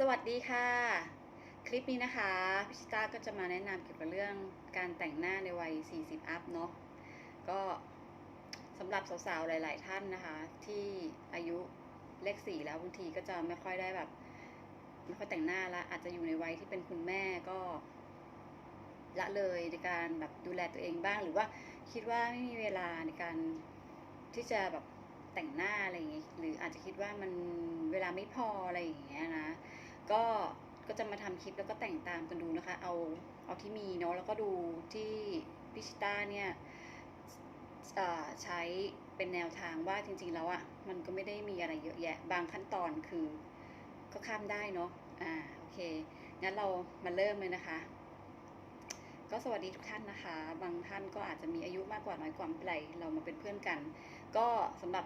สวัสดีค่ะ คลิปนี้นะคะพิชิตาก็จะมาแนะนำเกี่ยวกับเรื่องการแต่งหน้าในวัย 40 อัพเนาะก็สำหรับสาวๆ หลาย ๆ ท่านนะคะ ที่อายุเลขสี่แล้วบางทีก็จะไม่ค่อยได้แบบไม่ค่อยแต่งหน้าละอาจจะอยู่ในวัยที่เป็นคุณแม่ก็ ละเลยในการแบบดูแลตัวเองบ้าง หรือว่าคิดว่าไม่มีเวลาในการที่จะแบบแต่งหน้าอะไรอย่างเงี้ยหรืออาจจะคิดว่ามันเวลาไม่พออะไรอย่างเงี้ยนะ ก็ก็จะมาทำคลิปแล้วก็แต่งตามกันดูนะคะ เอาเอาที่มีเนาะแล้วก็ดูที่พิชิต้าเนี่ยใช้เป็นแนวทางว่าจริง ๆ แล้วอะ่ะมันก็ไม่ได้มีอะไรเยอะแยะ บางขั้นตอนคือก็ข้ามได้เนาะอ่าโอเคงั้นเรามาเริ่มเลยนะคะ ก็สวัสดีทุกท่านนะคะ บางท่านก็อาจจะมีอายุมากกว่าน้อยกว่าไม่เป็นไรเรามาเป็นเพื่อนกัน ก็สำหรับ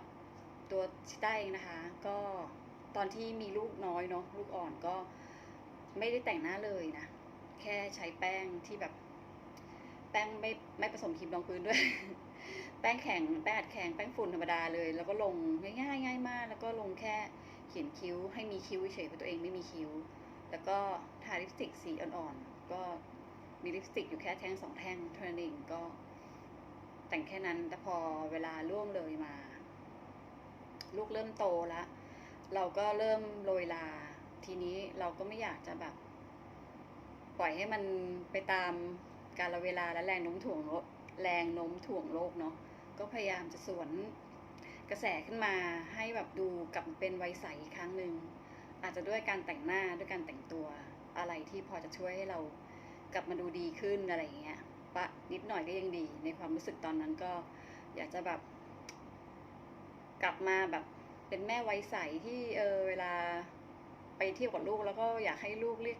ตัวชิต้าเองนะคะ ก็ ตอนที่มีลูกน้อยเนาะลูกอ่อนก็ไม่ได้แต่งหน้าเลยนะ แค่ใช้แป้งที่แบบ แป้งไม่ไม่ผสมครีมรองพื้นด้วย แป้งแข็งแป้งอัดแข็งแป้งฝุ่นธรรมดาเลย แล้วก็ลงง่ายๆง่ายมาก แล้วก็ลงแค่เขียนคิ้ว ให้มีคิ้วเฉยเพราะตัวเองไม่มีคิ้ว แล้วก็ทาลิปสติกสีอ่อนๆก็มีลิปสติกอยู่แค่แท่งสองแท่งเท่านั้นเองก็ แต่งแค่นั้นแต่พอเวลาล่วงเลยมา ลูกเริ่มโตแล้ว เราก็เริ่มโรยลา ทีนี้เราก็ไม่อยากจะแบบ ปล่อยให้มันไปตามกาลเวลาและแรงโน้มถ่วงโลกแรงโน้มถ่วงโลกเนาะก็พยายามจะสวนกระแสขึ้นมาให้แบบดูกลับเป็นวัยใสอีกครั้งหนึ่งอาจจะด้วยการแต่งหน้าด้วยการแต่งตัวอะไรที่พอจะช่วยให้เรากลับมาดูดีขึ้นอะไรอย่างเงี้ยปะนิดหน่อยก็ยังดี ในความรู้สึกตอนนั้นก็อยากจะแบบ กลับมาแบบ เป็นแม่วัยใสที่เออเวลาไปเที่ยวกับลูกแล้วก็อยากให้ลูกเรียก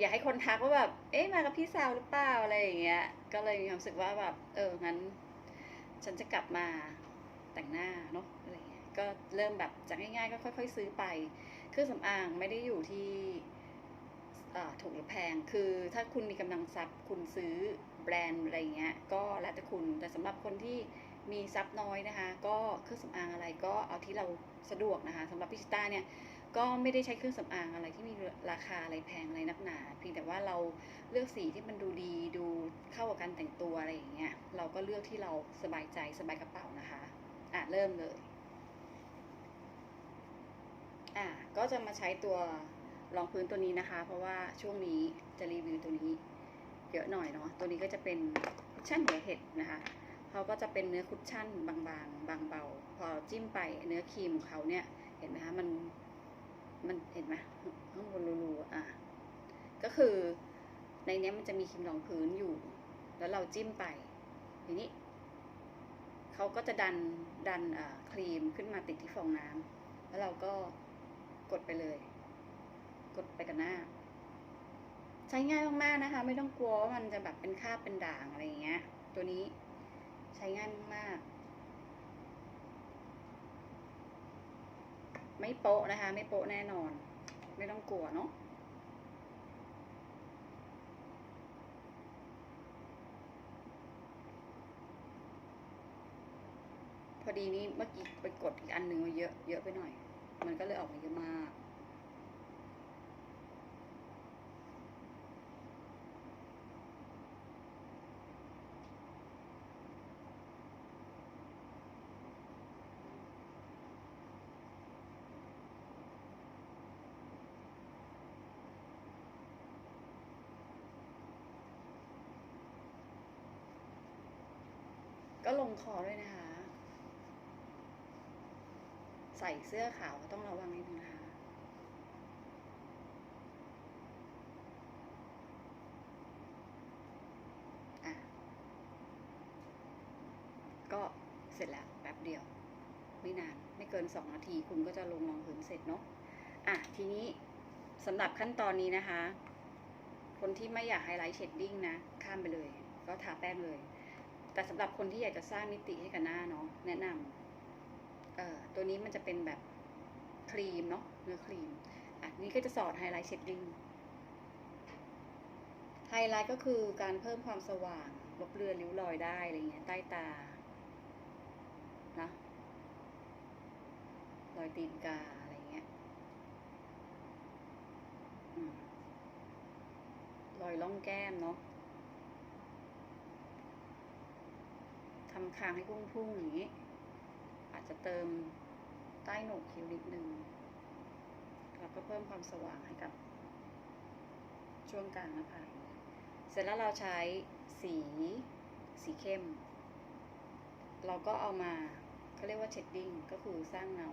อยากให้คนทักว่าแบบเอ๊ะมากับพี่สาวหรือเปล่าอะไรอย่างเงี้ย ก็เลยมีความรู้สึกว่าแบบเอองั้น ฉันจะกลับมาแต่งหน้าเนาะอะไรเงี้ยก็เริ่มแบบจากง่ายๆก็ค่อย ๆ ซื้อไป เครื่องสำอางไม่ได้อยู่ที่ถูกหรือแพง คือถ้าคุณมีกำลังทรัพย์คุณซื้อแบรนด์อะไรเงี้ย ก็แล้วแต่คุณ แต่สำหรับคนที่ มีทรัพย์น้อยนะคะ ก็เครื่องสำอางอะไรก็เอาที่เราสะดวกนะคะสำหรับพิชิต้าเนี่ยก็ไม่ได้ใช้เครื่องสำอางอะไรที่มีราคาอะไรแพงอะไรนักหนา เพียงแต่ว่าเราเลือกสีที่มันดูดีดูเข้ากับการแต่งตัวอะไรอย่างเงี้ยเราก็เลือกที่เราสบายใจสบายกระเป๋านะคะอะเริ่มเลยอะก็จะมาใช้ตัวรองพื้นตัวนี้นะคะ เพราะว่าช่วงนี้จะรีวิวตัวนี้เยอะหน่อยเนาะตัวนี้ก็จะเป็นคุชชั่นหัวเห็ดนะคะ เขาก็จะเป็นเนื้อคุชชั่นบางๆ บางเบา พอจิ้มไปเนื้อครีมของเขาเนี่ย เห็นไหมคะมันมันเห็นไหมข้างบนรูๆอะก็คือในเนี้มันจะมีครีมรองพื้นอยู่ แล้วเราจิ้มไปทีนี้เขาก็จะดันดันครีมขึ้นมาติดที่ฟองน้ำแล้วเราก็กดไปเลย กดไปกับหน้า ใช้ง่ายมากๆนะคะ ไม่ต้องกลัวว่ามันจะแบบเป็นคราบเป็นด่างอะไรอย่างเงี้ย ตัวนี้ ใช้ง่ายมาก ไม่โปะนะคะ ไม่โปะแน่นอน ไม่ต้องกลัวเนาะพอดีนี้เมื่อกี้ไปกดอีกอันหนึ่งมาเยอะเยอะไปหน่อย มันก็เลยออกมาเยอะมาก ลงคอด้วยนะคะ ใส่เสื้อขาวต้องระวังนิดนึงนะคะก็เสร็จแล้วแป๊บเดียว ไม่นาน ไม่เกินสองนาทีคุณก็จะลงรองพื้นเสร็จเนาะอะทีนี้สำหรับขั้นตอนนี้นะคะ คนที่ไม่อยากไฮไลท์เชดดิ้งนะ ข้ามไปเลย ก็ทาแป้งเลย แต่สำหรับคนที่อยากจะสร้างมิติให้กับหน้าเนาะแนะนำเอ่อตัวนี้มันจะเป็นแบบครีมเนาะเนื้อครีมอันนี้ก็จะสอดไฮไลท์เช็ดดิ้งไฮไลท์ก็คือการเพิ่มความสว่างลบเลือนริ้วรอยได้อะไรเงี้ยใต้ตานะรอยตีนกาอะไรเงี้ยรอยล่องแก้มเนาะ ทำคางให้พุ่งๆอย่างนี้ อาจจะเติมใต้โหนกคิ้วนิดนึงแล้วก็เพิ่มความสว่างให้กับ ช่วงกลางหน้าผากเสร็จแล้วเราใช้สีสีเข้ม เราก็เอามาเขาเรียกว่าเชดดิ้งก็คือสร้างเงา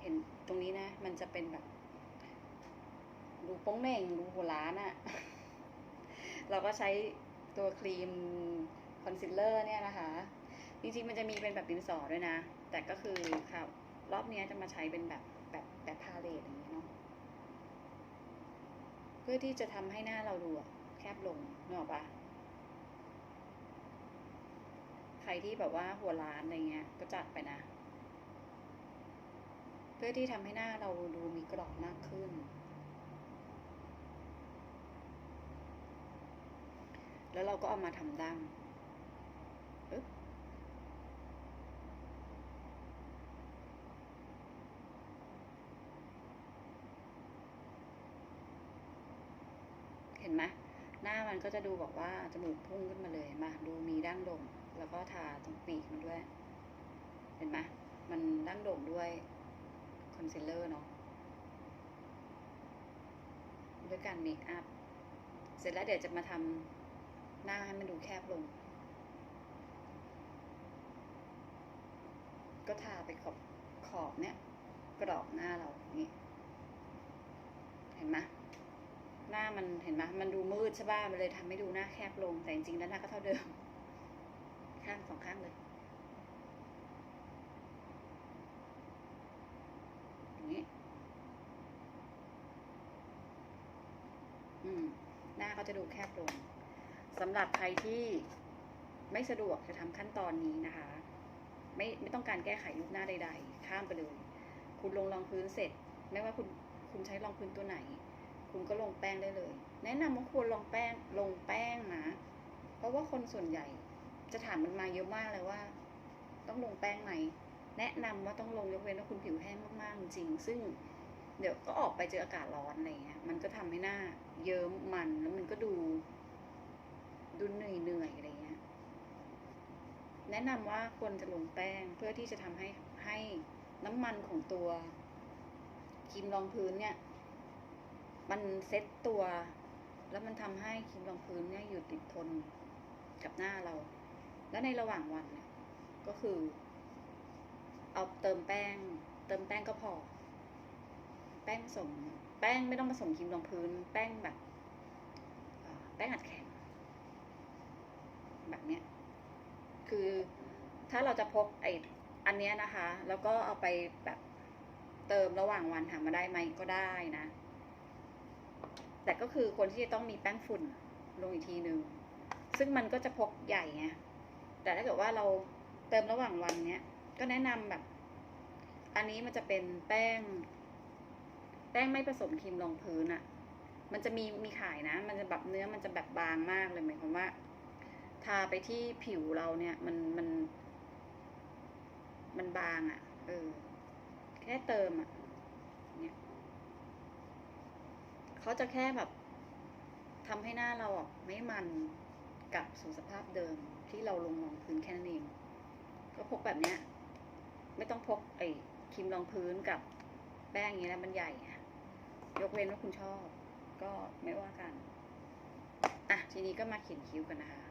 เห็นตรงนี้นะ มันจะเป็นแบบ ดูโป้งเหน่งดูหัวล้านอะเราก็ใช้ตัวครีมคอนซีลเลอร์เนี่ยนะคะ จริงๆมันจะมีเป็นแบบดินสอด้วยนะ แต่ก็คือครับรอบเนี้ยจะมาใช้เป็นแบบแบบแบบพาเลตอย่างนี้เนาะเพื่อที่จะทำให้หน้าเราดูแคบลงนึกออกปะใครที่แบบว่าหัวล้านอะไรเงี้ย ก็จัดไปนะ เพื่อที่ทำให้หน้าเราดูมีกรอบมากขึ้นแล้วเราก็เอามาทำดั้ง เห็นไหมหน้ามันก็จะดูแบบว่าจมูกพุ่งขึ้นมาเลยมาดูมีดั้งโด่งแล้วก็ทาตรงปีกมันด้วย เห็นไหมมันดั้งโด่งด้วยคอนซีลเลอร์เนาะด้วยการเมคอัพเสร็จแล้วเดี๋ยวจะมาทำหน้าให้มันดูแคบลง ก็ทาไปขอบขอบเนี่ยกรอบหน้าเราอย่างนี้ เห็นไหม หน้ามันเห็นไหมมันดูมืดใช่ป่ะมันเลยทำให้ดูหน้าแคบลงแต่จริงๆแล้วหน้าก็เท่าเดิม ข้างสองข้างเลยอย่างนี้อืมหน้าก็จะดูแคบลงสำหรับใครที่ไม่สะดวกจะทำขั้นตอนนี้นะคะ ไม่ไม่ต้องการแก้ไขรูปหน้าใด ๆ ข้ามไปเลย คุณลงรองพื้นเสร็จ ไม่ว่าคุณคุณใช้รองพื้นตัวไหน คุณก็ลงแป้งได้เลย แนะนำว่าควรลงแป้งลงแป้งนะเพราะว่าคนส่วนใหญ่จะถามมันมาเยอะมากเลยว่า ต้องลงแป้งไหมแนะนำว่าต้องลงยกเว้นว่าคุณผิวแห้งมากๆจริงซึ่งเดี๋ยวก็ออกไปเจออากาศร้อนอะไรเงี้ยมันก็ทำให้หน้า เยิ้มมันแล้วมันก็ดู ดูเหนื่อยเหนื่อยอะไรเงี้ยแนะนำว่าควรจะลงแป้งเพื่อที่จะทำให้ให้น้ำมันของตัวครีมรองพื้นเนี่ย มันเซ็ตตัว แล้วมันทำให้ครีมรองพื้นเนี่ยอยู่ติดทนกับหน้าเรา แล้วในระหว่างวันเนี่ยก็คือ เอาเติมแป้ง เติมแป้งก็พอ แป้งผสมแป้งไม่ต้องผสมครีมรองพื้น แป้งแบบแป้งอัดแข็งแบบเนี้ยคือถ้าเราจะพกไออันเนี้ยนะคะ แล้วก็เอาไปแบบเติมระหว่างวันถามมาได้ไหมก็ได้นะ แต่ก็คือคนที่จะต้องมีแป้งฝุ่นลงอีกทีหนึงซึ่งมันก็จะพกใหญ่ไงแต่ถ้าเกิดว่าเราเติมระหว่างวันเนี้ย ก็แนะนำแบบ อันนี้มันจะเป็นแป้ง แป้งไม่ผสมครีมรองพื้นอะ่ะมันจะมีมีขายนะ มันจะแบบเนื้อมันจะแบบบางมากเลยหมายความว่า ทาไปที่ผิวเราเนี่ย มันมัน มันบางอะ่ะ เออ แค่เติมอะ่ะ เนี่ย เขาจะแค่แบบทำให้หน้าเราอะไม่มันกลับสู่สภาพเดิมที่เราลงรองพื้นแค่นั้นเอง ก็พกแบบเนี้ย ไม่ต้องพกไอ้ครีมรองพื้นกับแป้งอย่างนี้แล้วมันใหญ่ยกเว้นว่าคุณชอบ ก็ไม่ว่ากันอะทีนี้ก็มาเขียนคิ้วกันนะคะ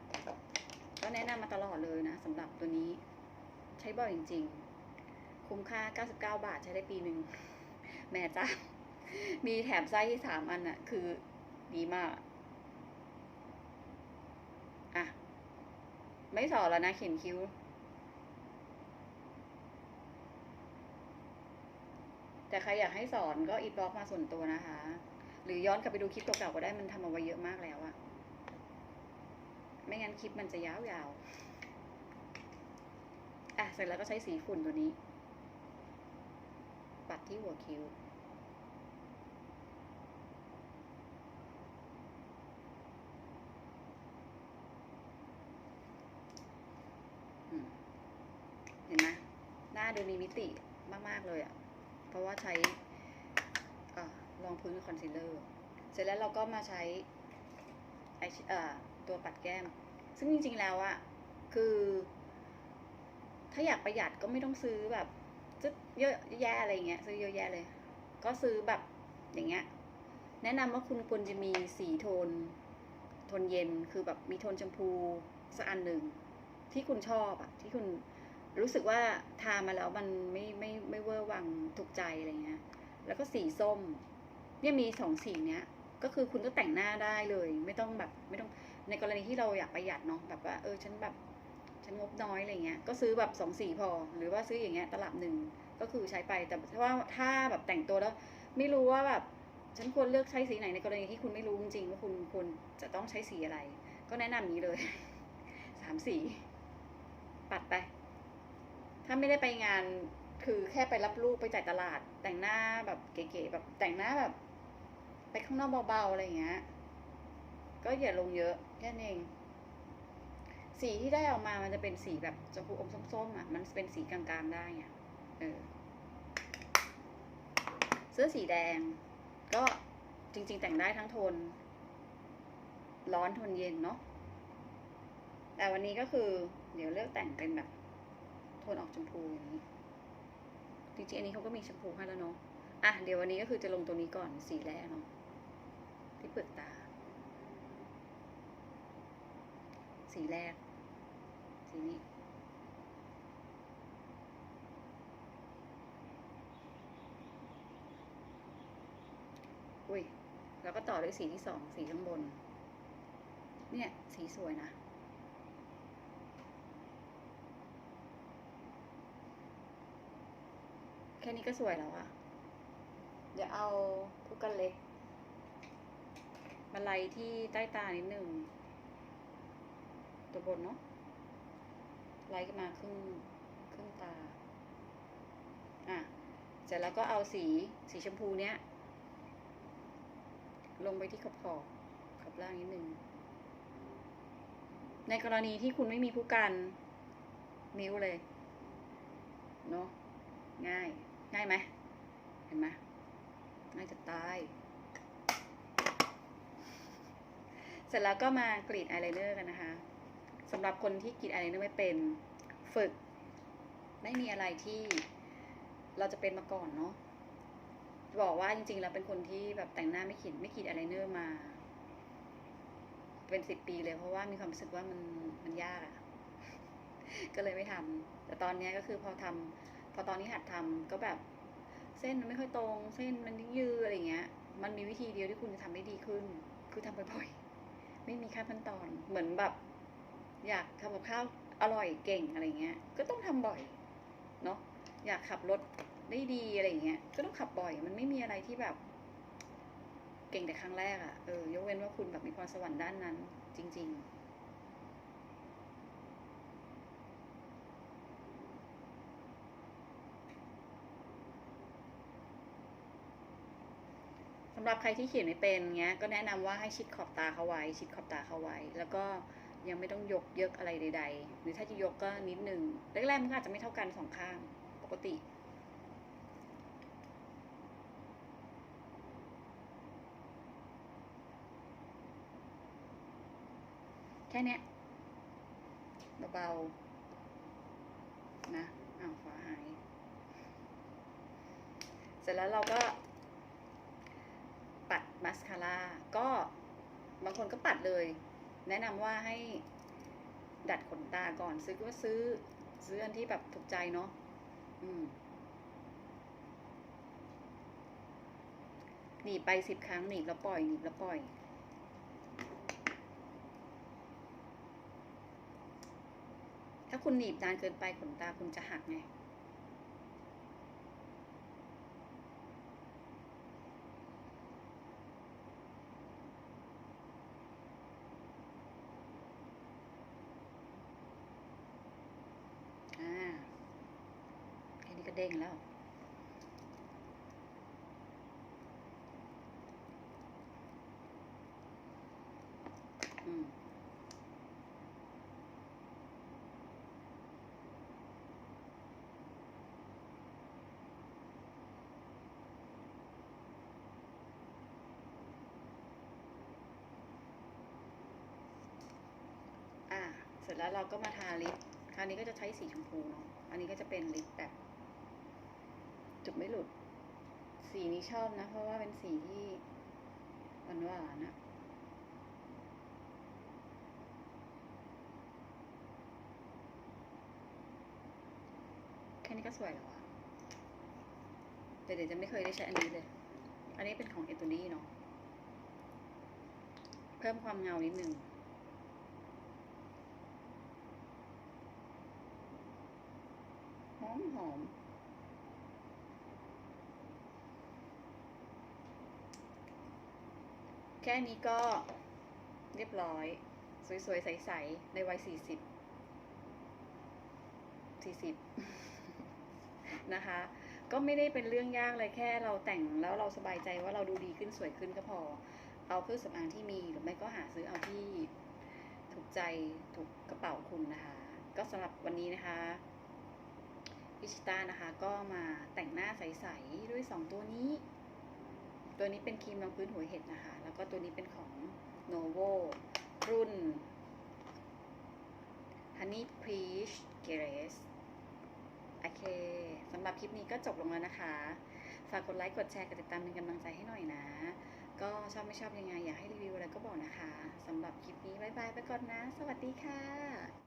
ก็แนะนำมาตลอดเลยนะสำหรับตัวนี้ ใช้บ่อยจริง ๆ คุ้มค่า 99 บาทใช้ได้ปีหนึ่งแม่จ้า มีแถมไส้ที่สามอันอะคือดีมาก อะ ไม่สอนแล้วนะเขียนคิ้ว แต่ใครอยากให้สอนก็อีบล็อกมาส่วนตัวนะคะ หรือย้อนกลับไปดูคลิปเก่าๆก็ได้มันทำเอาไว้เยอะมากแล้วอะไม่งั้นคลิปมันจะยาวๆ อะ เสร็จแล้วก็ใช้สีฝุ่นตัวนี้ ปัดที่หัวคิ้ว อืมเห็นไหมหน้าดูมีมิติมาก ๆ เลยอะ่ะ เพราะว่าใช้อรองพื้นคอนซีลเลอร์ เสร็จแล้วเราก็มาใช้ตัวปัดแก้ม ซึ่งจริง ๆ แล้วอะคือ ถ้าอยากประหยัดก็ไม่ต้องซื้อแบบเยอะแยะอะไรเงี้ยซื้อเยอะแยะเลย ก็ซื้อแบบอย่างเงี้ย แนะนำว่าคุณควรจะมีสีโทน โทนเย็นคือแบบมีโทนชมพูสักอันหนึ่งที่คุณชอบอะที่คุณ รู้สึกว่าทามาแล้วมันไม่ไม่ไม่เวอร์วังถูกใจอะไรเงี้ย แล้วก็สีส้ม เนี่ยมีสองสีเนี้ย ก็คือคุณก็แต่งหน้าได้เลย ไม่ต้องแบบไม่ต้องในกรณีที่เราอยากประหยัดเนาะแบบว่าเออฉันแบบฉันงบน้อยอะไรเงี้ย ก็ซื้อแบบสองสีพอ หรือว่าซื้ออย่างเงี้ยตลับหนึ่งก็คือใช้ไป แต่ถ้าว่าถ้าแบบแต่งตัวแล้ว ไม่รู้ว่าแบบฉันควรเลือกใช้สีไหนในกรณีที่คุณไม่รู้จริงๆว่าคุณควรจะต้องใช้สีอะไร ก็แนะนำอย่านี้เลยสามสี ปัดไปาไม่ได้ไปงานคือแค่ไปรับลูกไปจ่ายตลาด แต่งหน้าแบบเก๋ๆแบบแต่งหน้าแบบ ไปข้างนอกเบาๆอะไรอย่างเงี้ย ก็อย่าลงเยอะแค่นั้นเองสีที่ได้ออกมามันจะเป็นสีแบบชมพูอมส้มๆอะ มันเป็นสีกลางๆได้ไงเออ เสื้อสีแดง ก็จริง ๆ แต่งได้ทั้งโทน ร้อนโทนเย็นเนาะแต่วันนี้ก็คือ เดี๋ยวเลือกแต่งเป็นแบบ โทนออกชมพูอย่างนี้ จริงๆ อันนี้เขาก็มีแชมพูให้แล้วเนาะ อะ เดี๋ยววันนี้ก็คือจะลงตัวนี้ก่อนสีแรกเนาะที่เปลือกตา สีแรก สีนี้อุ้ยแล้วก็ต่อด้วยสีที่สองสีข้างบน เนี่ย สีสวยนะ ค่นี้ก็สวยแล้วอะเดี๋ยวเอาผู้กันเล็ก มาไล่ที่ใต้ตานิดหนึ่ง ตัวบนเนาะ ไล่ขึ้นมาครึ่งครึ่งตา อะ เสร็จแล้วก็เอาสีสีชมพูเนี้ย ลงไปที่ขอบขอบขอบล่างนิดหนึ่ง ในกรณีที่คุณไม่มีผู้กันนิ้วเลย เนาะง่าย ง่ายไหมเห็นไหมง่ายจะตาย เสร็จแล้วก็มากรีดอายไลเนอร์กันนะคะสำหรับคนที่กรีดอายไลเนอร์ไม่เป็นฝึก ไม่มีอะไรที่เราจะเป็นมาก่อนเนาะบอกว่าจริงๆแล้วเป็นคนที่แบบแต่งหน้าไม่ขีดไม่ขีดอายไลเนอร์มา เป็นสิบปีเลยเพราะว่ามีความรู้สึกว่ามันมันยากอะก็เลยไม่ทำแต่ตอนเนี้ยก็คือพอทำ พอตอนนี้หัดทำก็แบบ เส้นมันไม่ค่อยตรง เส้นมันยืดอะไรเงี้ย มันมีวิธีเดียวที่คุณจะทำได้ดีขึ้น คือทำบ่อยๆไม่มีขั้นขั้นตอน เหมือนแบบ อยากทำกับข้าวอร่อยเก่งอะไรเงี้ย ก็ต้องทำบ่อยเนาะอยากขับรถได้ดีอะไรเงี้ย ก็ต้องขับบ่อย มันไม่มีอะไรที่แบบ เก่งแต่ครั้งแรกอะ่ะเออยกเว้นว่าคุณแบบมีพรสวรรค์ด้านนั้น จริง ๆ หรับใครที่เขียนไม่เป็นเงี้ยก็แนะนำว่าให้ชิดขอบตาเขาไว้ ชิดขอบตาเขาไว้ แล้วก็ยังไม่ต้องยกเยอะอะไรใด ๆ หรือถ้าจะยกก็นิดนึงแรกๆมันก็อาจจะไม่เท่ากันสองข้างปกติแค่นี้เบาๆนะอ้าวฟ้าหาย เสร็จแล้วเราก็ ปัดมาสคาร่าก็บางคนก็ปัดเลย แนะนำว่าให้ดัดขนตาก่อนซื้อก็ซื้อซื้ออันที่แบบถูกใจเนาะอืมหนีบไปสิบครั้งหนีบแล้วปล่อยหนีบแล้วปล่อย ถ้าคุณหนีบนานเกินไปขนตาคุณจะหักไง อ่า แค่นี้ก็ เด้งแล้ว อืมเสร็จแล้วเราก็มาทาลิป คราวนี้ก็จะใช้สีชมพูเนาะ อันนี้ก็จะเป็นลิปแบบ จุดไม่หลุด สีนี้ชอบนะ เพราะว่าเป็นสีที่หวานหวานอะแค่นี้ก็สวยแล้วอะแต่เดี๋ยวจะไม่เคยได้ใช้อันนี้เลย อันนี้เป็นของเอตูดี้เนาะ เพิ่มความเงานิดนึงหอมหอม แค่นี้ก็เรียบร้อย สวยๆ ใสๆ ในวัยสี่สิบสี่สิบนะคะ ก็ไม่ได้เป็นเรื่องยากเลยแค่เราแต่งแล้วเราสบายใจว่าเราดูดีขึ้นสวยขึ้นก็พอ เอาเครื่องสำอางที่มีหรือไม่ก็หาซื้อเอาที่ถูกใจถูกกระเป๋าคุณนะคะ ก็สำหรับวันนี้นะคะพิชิตานะคะก็มาแต่งหน้าใส ๆ ด้วย 2 ตัวนี้ ตัวนี้เป็นครีมรองพื้นหัวเห็ดนะคะ แล้วก็ตัวนี้เป็นของ Novo รุ่น Honey Peach Grace โอเคสำหรับคลิปนี้ก็จบลงแล้วนะคะ ฝากกดไลค์กดแชร์กดติดตามเป็นกำลังใจให้หน่อยนะ ก็ชอบไม่ชอบยังไง อยากให้รีวิวอะไรก็บอกนะคะสำหรับคลิปนี้บายบายไปก่อนนะ สวัสดีค่ะ